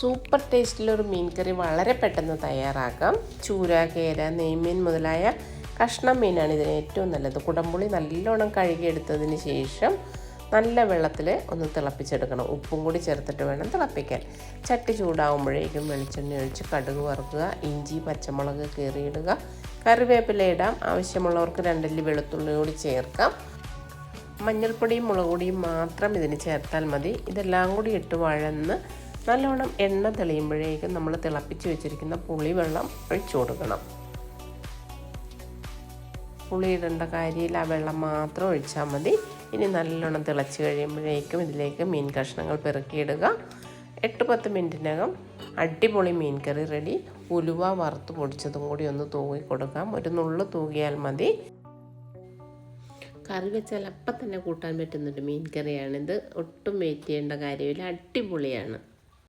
Super ടേസ്റ്റിലൊരു മീൻ കറി വളരെ പെട്ടെന്ന് തയ്യാറാക്കാം. ചൂര കേര നെയ്മീൻ മുതലായ കഷ്ണം മീനാണ് ഇതിന് ഏറ്റവും നല്ലത്. കുടംപുളി നല്ലോണം കഴുകിയെടുത്തതിന് ശേഷം നല്ല വെള്ളത്തിൽ ഒന്ന് തിളപ്പിച്ചെടുക്കണം. ഉപ്പും കൂടി ചേർത്തിട്ട് വേണം തിളപ്പിക്കാൻ. ചട്ടി ചൂടാകുമ്പോഴേക്കും വെളിച്ചെണ്ണ ഒഴിച്ച് കടുക് വറുക്കുക ഇഞ്ചി പച്ചമുളക് കീറിയിടുക. കറിവേപ്പില ഇടാം. ആവശ്യമുള്ളവർക്ക് രണ്ടല്ലി വെളുത്തുള്ളി കൂടി ചേർക്കാം. മഞ്ഞൾപ്പൊടിയും മുളക് പൊടിയും മാത്രം ഇതിന് ചേർത്താൽ മതി. ഇതെല്ലാം കൂടി ഇട്ട് വഴന്ന് നല്ലോണം എണ്ണ തെളിയുമ്പോഴേക്കും നമ്മൾ തിളപ്പിച്ച് വെച്ചിരിക്കുന്ന പുളിവെള്ളം ഒഴിച്ചു കൊടുക്കണം. പുളി ഇടേണ്ട കാര്യമില്ല. ആ വെള്ളം മാത്രം ഒഴിച്ചാൽ മതി. ഇനി നല്ലോണം തിളച്ച് കഴിയുമ്പോഴേക്കും ഇതിലേക്ക് മീൻ കഷ്ണങ്ങൾ പെറുക്കിയിടുക. എട്ട് പത്ത് മിനിറ്റിനകം അടിപൊളി മീൻ കറി റെഡി. ഉലുവ വറുത്ത് പൊടിച്ചതും കൂടി ഒന്ന് തൂകി കൊടുക്കാം. ഒരു നുള്ളു തൂകിയാൽ മതി. കറി വെച്ചാൽ അപ്പം തന്നെ കൂട്ടാൻ പറ്റുന്നൊരു മീൻ കറിയാണിത്. ഒട്ടും വെയിറ്റ് ചെയ്യേണ്ട കാര്യമില്ല. അടിപൊളിയാണ്.